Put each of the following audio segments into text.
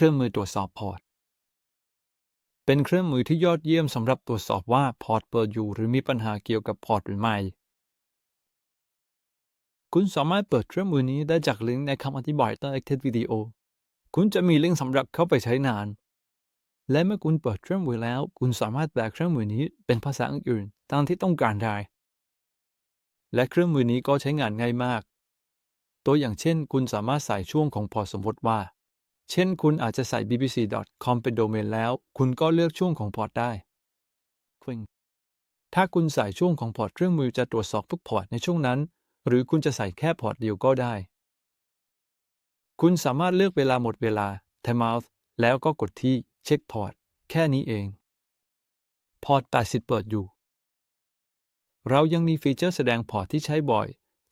เครื่องมือตรวจสอบพอร์ต เป็นเครื่องมือที่ยอดเยี่ยมสำหรับตรวจสอบว่าพอร์ตเปิดอยู่หรือมีปัญหาเกี่ยวกับพอร์ตหรือไม่ คุณสามารถเปิดเครื่องมือนี้ได้จากลิงก์ในคำอธิบายใต้คลิปวิดีโอคุณจะมีลิงก์สำหรับเข้าไปใช้งาน และเมื่อคุณเปิดเครื่องมือแล้ว คุณสามารถแปลเครื่องมือนี้เป็นภาษาอื่นๆตามที่ต้องการได้ และเครื่องมือนี้ก็ใช้งานง่ายมาก ตัวอย่างเช่น คุณสามารถใส่ช่วงของพอร์ตสมมติว่า เช่นคุณอาจจะใส่ bbc.com เป็นโดเมนแล้ว คุณก็เลือกช่วงของพอร์ตได้ ถ้าคุณใส่ช่วงของพอร์ตเครื่องมือจะตรวจสอบทุกพอร์ตในช่วงนั้น หรือคุณจะใส่แค่พอร์ตเดียวก็ได้ คุณสามารถเลือกเวลาหมดเวลา time out แล้วก็กดที่เช็คพอร์ต แค่นี้เอง พอร์ต 80 เปิดอยู่ เรายังมีฟีเจอร์แสดงพอร์ตที่ใช้บ่อย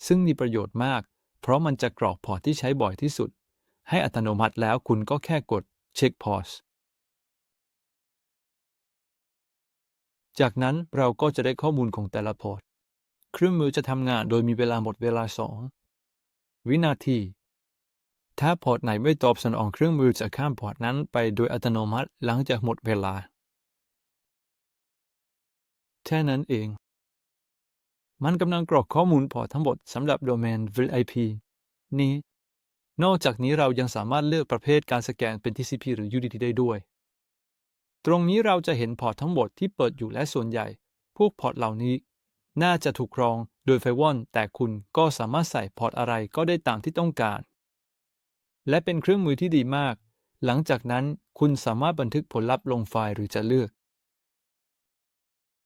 ซึ่งมีประโยชน์มาก เพราะมันจะกรอกพอร์ตที่ใช้บ่อยที่สุด ให้อัตโนมัติแล้วคุณก็แค่กดเช็คพอสจากนั้นเราก็จะได้ข้อมูลของแต่ละพอร์ต เครื่องมือจะทำงานโดยมีเวลาหมดเวลา 2 วินาที ถ้าพอร์ตไหนไม่ตอบสนองเครื่องมือจะข้ามพอร์ตนั้นไปโดยอัตโนมัติหลังจากหมดเวลา แค่นั้นเอง มันกำลังกรอกข้อมูลพอร์ตทั้งหมดสำหรับโดเมน VIP นี้ นอกจากนี้เรายังสามารถเลือกประเภทการสแกนเป็น TCP หรือ UDP ได้ด้วย ตรงนี้เราจะเห็นพอร์ตทั้งหมดที่เปิดอยู่และส่วนใหญ่ พวกพอร์ตเหล่านี้ น่าจะถูกครองโดยไฟวอนแต่คุณก็สามารถใส่พอร์ตอะไรก็ได้ตามที่ต้องการ และเป็นเครื่องมือที่ดีมาก หลังจากนั้นคุณสามารถบันทึกผลลัพธ์ลงไฟล์หรือจะเลือก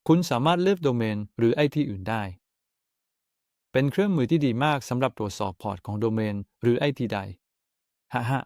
คุณสามารถเลือกโดเมนหรือ IP อื่นได้ เป็นเครื่องมือที่ดีมากสำหรับตรวจสอบพอร์ตของโดเมน หรือไอทีใดฮ่าฮ่า